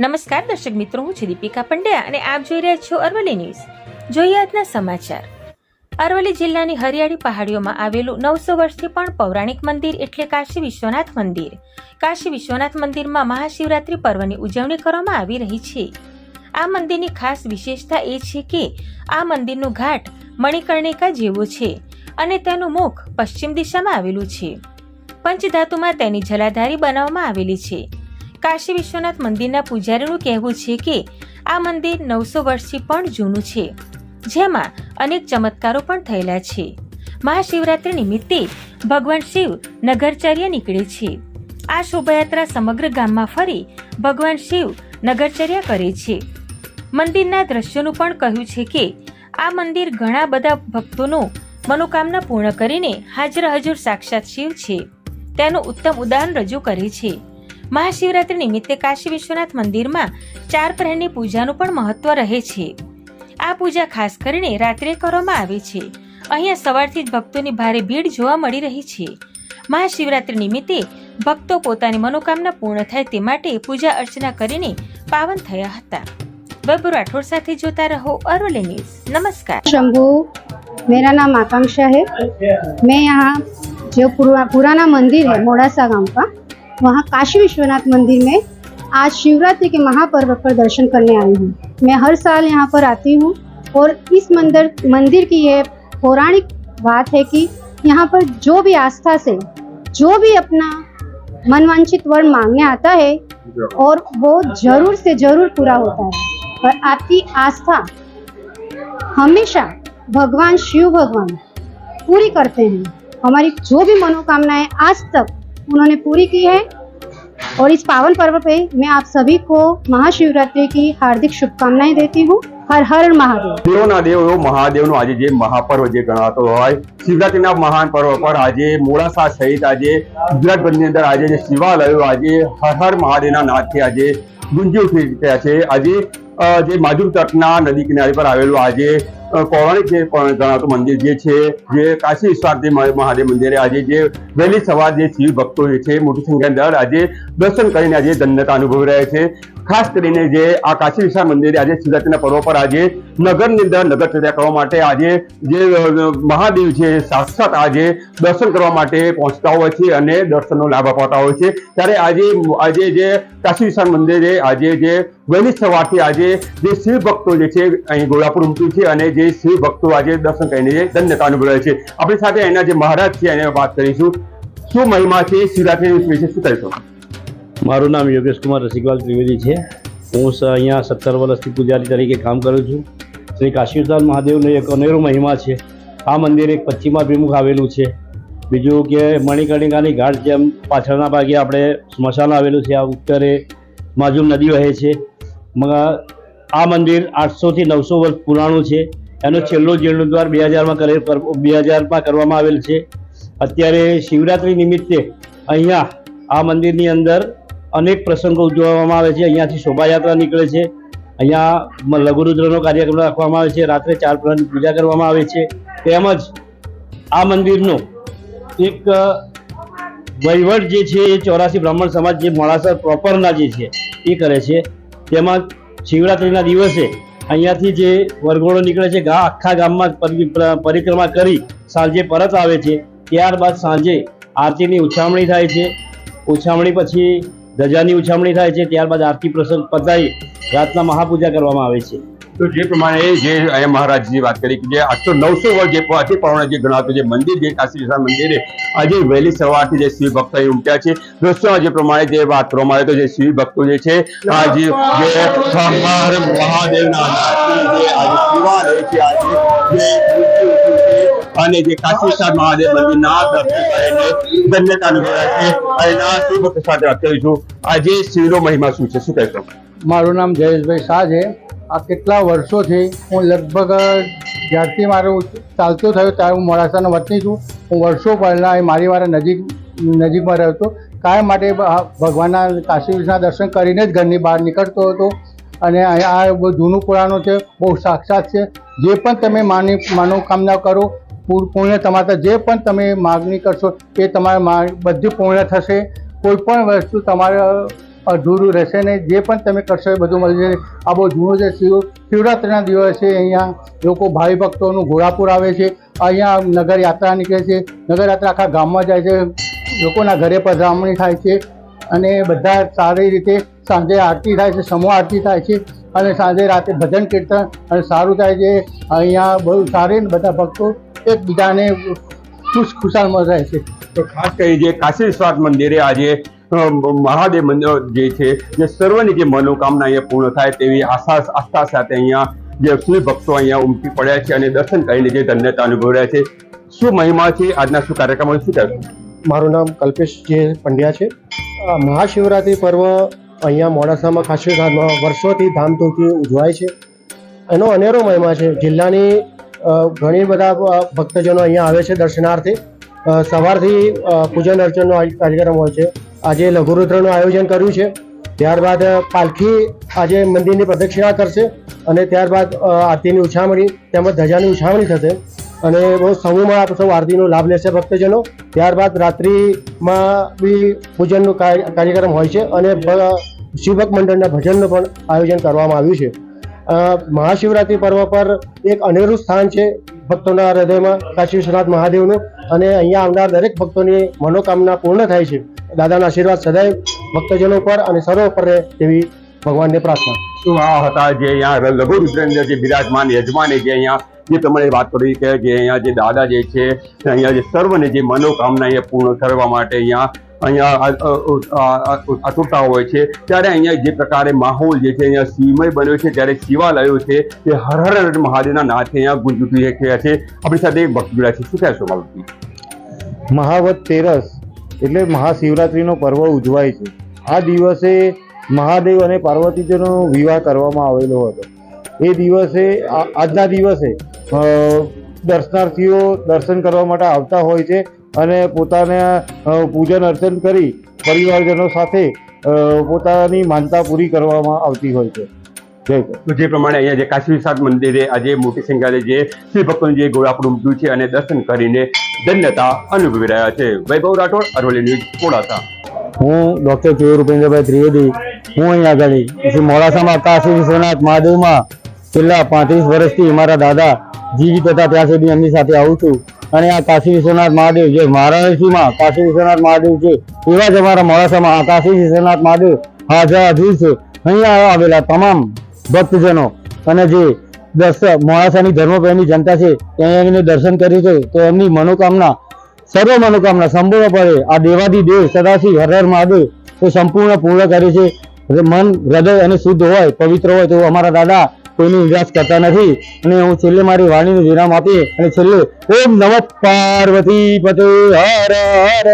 નમસ્કાર, દર્શક મિત્રો, હું છું દીપિકા પંડ્યા અને આપ જોઈ રહ્યા છો અરવલ્લી ન્યૂઝ. જોઈએ આજના સમાચાર. અરવલ્લી જિલ્લાની હરિયાળી પહાડીઓમાં આવેલું નવસો વર્ષથી પણ પૌરાણિક મંદિર એટલે કાશી વિશ્વનાથ મંદિર. કાશી વિશ્વનાથ મંદિરમાં મહાશિવરાત્રી પર્વની ઉજવણી કરવામાં આવી રહી છે. આ મંદિરની ખાસ વિશેષતા એ છે કે, આ મંદિરનું ઘાટ મણિકર્ણિકા જેવો છે અને તેનું મુખ પશ્ચિમ દિશામાં આવેલું છે. પંચધાતુમાં તેની જલાધારી બનાવવામાં આવેલી છે. કાશી વિશ્વનાથ મંદિરના પૂજારીનું કહેવું છે કે આ મંદિર નવસો વર્ષથી પણ જૂનું છે, જેમાં અનેક ચમત્કારો પણ થયેલા છે. મહાશિવરાત્રી નિમિત્તે ભગવાન શિવ નગરચર્ય નીકળે છે. આ શોભાયાત્રા સમગ્ર ગામમાં ફરી ભગવાન શિવ નગરચર્યા કરે છે. મંદિરના દ્રશ્યોનું પણ કહ્યું છે કે આ મંદિર ઘણા બધા ભક્તોનો મનોકામના પૂર્ણ કરીને હાજર હજુર સાક્ષાત શિવ છે. તેનું ઉત્તમ ઉદાહરણ રજૂ કરે છે. મહાશિવરાત્રી નિમિત્તે કાશી વિશ્વનાથ મંદિરમાં ચાર પ્રહરની પૂજાનું પણ મહત્વ રહે છે આ પૂજા ખાસ કરીને રાત્રે કરવામાં આવે છે અહીંયા સવારથી જ ભક્તોની ભારે ભીડ જોવા મળી રહી છે મહાશિવરાત્રી નિમિત્તે ભક્તો પોતાની મનોકામના પૂર્ણ થાય તે માટે પૂજા અર્ચના કરીને પાવન થયા હતા વૈભવ રાઠોડ સાથે જોતા રહો અરોલે ન્યૂઝ નમસ્કાર शंभू मेरा नाम आकांक्षा है मैं यहाँ जो पुरा, पुराना मंदिर है मोड़ासा गांव का वहाँ काशी विश्वनाथ मंदिर में आज शिवरात्रि के महापर्व पर दर्शन करने आई हूँ। मैं हर साल यहाँ पर आती हूँ और इस मंदिर मंदिर की ये पौराणिक बात है कि यहाँ पर जो भी आस्था से, जो भी अपना मनवांछित वर मांगने आता है और वो ज़रूर से ज़रूर पूरा होता है। और आपकी आस्था हमेशा भगवान, शिव भगवान पूरी करते हैं। हमारी जो भी मनोकामनाएँ आज तक उन्होंने पूरी की है और इस पावन पर्व पे मैं आप सभी को महाशिवरात्रि की हार्दिक शुभकामनाएं देती हूँ हर हर महादेव દેવોના દેવ એવો મહાદેવનો આજે જે મહાપર્વ જે ગણાતો હોય શિવરાત્રીના મહાન પર્વ પર આજે મોડાસા સહિત આજે ગુજરાતભરની અંદર આજે જે શિવાલયો આજે હર હર મહાદેવના નાદથી આજે ગુંજી ઉઠી રહ્યા છે આજે અ, જે માજુર તટના નદી કિનારે પર આવેલું આજે અ, પૌરાણિક જે જણાતું મંદિર જે છે, જે કાશી વિશ્વનાથ મહાદેવ મંદિરે આજે જે વહેલી સવાર જે શિવ ભક્તો છે, મોટી સંખ્યાની અંદર આજે દર્શન કરીને આજે ધન્યતા અનુભવી રહ્યા છે. ખાસ કરીને જે આ કાશી વિશ્વનાથ મંદિરે આજે શિવરાત્રિના પર્વ પર આજે નગરની અંદર નગર ચર્ચા કરવા માટે આજે જે મહાદેવ છે, સાક્ષાત આજે દર્શન કરવા માટે પહોંચતા હોય છે અને દર્શનનો લાભ અપાતા હોય છે. ત્યારે આજે આજે જે કાશી વિશ્વનાથ મંદિરે આજે જે વહેલી સવારથી આજે જે શિવ ભક્તો જે છે, અહીં ગોળાપુર ઉમટ્યું છે અને જે શિવ ભક્તો આજે દર્શન કરીને જે ધન્યતા અનુભવે છે. આપણી સાથે એના જે મહારાજ છે એને વાત કરીશું. શું મહિમા છે? શિવરાત્રી વિશે શું કહીશું? મારું નામ યોગેશ કુમાર રસિકલાલ ત્રિવેદી છે. હું અહીંયા સત્તર વર્ષથી પૂજારી તરીકે કામ કરું છું. શ્રી કાશીનાથ મહાદેવનો એક અનેરો મહિમા છે. આ મંદિર એક પશ્ચિમાભિમુખ આવેલું છે. બીજું કે મણિકર્ણિકાની ઘાટ જેમ પાછળના ભાગે આપણે સ્મશાન આવેલું છે. આ ઉત્તરે માજુ નદી વહે છે. આ મંદિર આઠસોથી નવસો વર્ષ પુરાણું છે. એનો છેલ્લો જીર્ણોદ્વાર બે હજારમાં કરે બે હજારમાં કરવામાં આવેલ છે. અત્યારે શિવરાત્રિ નિમિત્તે અહીંયા આ મંદિરની અંદર અનેક પ્રસંગો ઉજવવામાં આવે છે. અહીંયાથી શોભાયાત્રા નીકળે છે. અહીંયા લઘુરુદ્રનો કાર્યક્રમ રાખવામાં આવે છે. રાત્રે ચાર પ્રહરની પૂજા કરવામાં આવે છે. તેમજ આ મંદિરનો એક વહીવટ જે છે એ ચોરાસી બ્રાહ્મણ સમાજ જે મોડાસા પ્રોપરના જે છે એ કરે છે. તેમાં શિવરાત્રિના દિવસે અહીંયાથી જે વરઘોડો નીકળે છે, ગા આખા ગામમાં પરિક્રમા કરી સાંજે પરત આવે છે, ત્યારબાદ સાંજે આરતીની ઉછામણી થાય છે. ઉછામણી પછી ધજાની ઉછામણી થાય છે, ત્યારબાદ આરતી પ્રસંગ પતાવી રાતના મહાપૂજા કરવામાં આવે છે. તો જે પ્રમાણે જે અહીંયા મહારાજની વાત કરી કે જે આઠસો નવસો વર્ષ જે અતિ પ્રમાણે જે ગણાતું જે મંદિર જે કાશી વિશ્વનાથ મંદિરે આજે વહેલી સવારથી જે શિવ ભક્તો અહીં ઉમટ્યા છે. દોસ્તો જે પ્રમાણે જે વાત કરવામાં આવે તો જે શિવ ભક્તો જે છે આજે જે મહાદેવના જે જે અને જે કાશી વિશ્વનાથ મહાદેવ મંદિરના દર્શન કરીને ધન્યતા અનુભવ્યા છે. અને ના ભક્તો સાથે વાત કરીશું આજે શિવનો મહિમા શું છે? શું કહેશો? મારું નામ જયેશભાઈ શાહ છે. આ કેટલા વર્ષોથી હું લગભગ જ્યારથી મારું ચાલતું થયું ત્યારે હું મોડાસાનો વતની છું. હું વર્ષો પહેલાં અહીં મારી મારા નજીક, નજીકમાં રહ્યો હતો. કાયમ માટે ભગવાનના કાશી વિશ્વના દર્શન કરીને જ ઘરની બહાર નીકળતો હતો. અને આ બહુ જૂનું પુરાણું છે, બહુ સાક્ષાત છે. જે પણ તમે માની, મનોકામના કરો, પૂર- પૂર્ણ તમારા જે પણ તમે માગણી કરશો, એ તમારે બધી પૂર્ણ થશે. કોઈ પણ વસ્તુ તમારે અધૂરું રહેશે ને જે પણ તમે કરશો એ બધું મળશે આ બહુ જૂનું છે. શિવ, શિવરાત્રિના દિવસે અહીંયા લોકો ભાવિ ભક્તોનું ઘોડાપુર આવે છે. અહીંયા નગર યાત્રા નીકળે છે. નગરયાત્રા આખા ગામમાં જાય છે. લોકોના ઘરે પધરામણી થાય છે અને બધા સારી રીતે સાંજે આરતી થાય છે, સમૂહ આરતી થાય છે અને સાંજે રાતે ભજન કીર્તન અને સારું થાય છે. અહીંયા બહુ સારી બધા ભક્તો એકબીજાને ખુશ ખુશાલમાં રહે છે. તો ખાસ કરી જે કાશી વિશ્વનાથ મંદિરે આજે મહાદેવ મંદિર જે છે, જે સર્વની જે મનોકામના અહીંયા પૂર્ણ થાય તેવી આશા, આસ્થા સાથે અહીંયા જે શિવ ભક્તો અહીંયા ઉમટી પડ્યા છે અને દર્શન કરીને જે ધન્યતા અનુભવી રહ્યા છે. શું મહિમા છે? આજના શું કાર્યક્રમો શું કરશું મારું નામ કલ્પેશ જે પંડ્યા છે. મહાશિવરાત્રિ પર્વ અહીંયા મોડાસામાં ખાસ વર્ષોથી ધામધૂમથી ઉજવાય છે. એનો અનેરો મહિમા છે. જિલ્લાની ઘણી બધા ભક્તજનો અહીંયા આવે છે દર્શનાર્થે. સવારથી પૂજન અર્ચનનો કાર્યક્રમ હોય છે. આજે લઘુરુદ્રનું આયોજન કર્યું છે. ત્યારબાદ પાલખી આજે મંદિરની પ્રદક્ષિણા કરશે અને ત્યારબાદ આરતીની ઉછામણી તેમજ ધજાની ઉછામણી થશે. અને બહુ સમૂહમાં આપ સૌ આરતીનો લાભ લેશે ભક્તજનો. ત્યારબાદ રાત્રિમાં બી પૂજનનું કાર્ય- કાર્યક્રમ હોય છે અને શિવભક્ત મંડળના ભજનનું પણ આયોજન કરવામાં આવ્યું છે. મહાશિવરાત્રિ પર્વ પર એક અનેરું સ્થાન છે ભક્તોના હૃદયમાં. કાશી વિશ્વનાથ મહાદેવનું. અને અહીંયા આવનાર દરેક ભક્તોની મનોકામના પૂર્ણ થાય છે. દાદાના આશીર્વાદ સદાય ભક્તજનો પર અને સર્વ પર રહે તેવી ભગવાનને પ્રાર્થના. શું આ હતા જે અહીંયા લઘુ રુદ્રેન્દ્ર જે બિરાજમાન, યજમાને જે અહીંયા. જે તમારે વાત કરી કે જે અહીંયા જે દાદા જે છે, અહીંયા જે સર્વને જે મનોકામના અહીંયા પૂર્ણ કરવા માટે અહીંયા અહીંયા અતુરતા હોય છે. ત્યારે અહીંયા જે પ્રકારે માહોલ જે છે અહીંયા શિવમય બન્યો છે. ત્યારે શિવાલયો છે, તે હર હર મહાદેવના નાથે અહીંયા ગુંજ ઉઠી રહ્યા છે. આપણી સાથે ભક્ત જોડાયા છે. શું કહેશો બાબતજી મહાવત તેરસ એટલે મહાશિવરાત્રિનો પર્વ ઉજવાય છે. આ દિવસે મહાદેવ અને પાર્વતીજીનો વિવાહ કરવામાં આવેલો હતો. એ દિવસે આજના દિવસે દર્શનાર્થીઓ દર્શન કરવા માટે આવતા હોય છે. અને પોતાના પૂજન અર્ચન કરી પરિવારજનો સાથે પોતાની માનતા પૂરી કરવામાં આવતી હોય છે. જે પ્રમાણે અહીંયા જે કાશી વિશ્વનાથ મંદિરે આજે મોટી સંખ્યાએ જે શ્રી ભક્તોનું જે ગોળાપુર ઉમટ્યું છે અને દર્શન કરીને ધન્યતા અનુભવી રહ્યા છે. વૈભવ રાઠોડ અરવલ્લી ન્યૂઝ મોડાસા. હું ડૉક્ટર કે રૂપેન્દ્રભાઈ ત્રિવેદી. હું અહીં આગળ પછી મોડાસામાં કાશી વિશ્વનાથ મહાદેવમાં છેલ્લા પાંત્રીસ વર્ષથી મારા દાદા જીવિત હતા ત્યાં સુધી એમની સાથે આવું છું. અને આ કાશી વિશ્વનાથ મહાદેવ જે વારાણસીમાં કાશી વિશ્વનાથ મહાદેવ છે એવા જ અમારા મોડાસામાં આ કાશી વિશ્વનાથ મહાદેવ હાજર હાજર છે. અહીંયા આવેલા તમામ ભક્તજનો અને જે દર્શ મોડાસાની ધર્મપ્રેમી જનતા છે, ત્યાં આવીને દર્શન કર્યું છે, તો એમની મનોકામના, સર્વ મનોકામના સંપૂર્ણપણે આ દેવાદી દેવ સદાશિવ હર મહાદેવ તો સંપૂર્ણ પૂર્ણ કરે છે. મન, હૃદય અને શુદ્ધ હોય, પવિત્ર હોય તો અમારા દાદા કોઈની નિરાશ કરતા નથી. અને હું છેલ્લે મારી વાણીનું વિરામ આપી અને છેલ્લે ઓમ નમઃ પાર્વતી પતે હર હર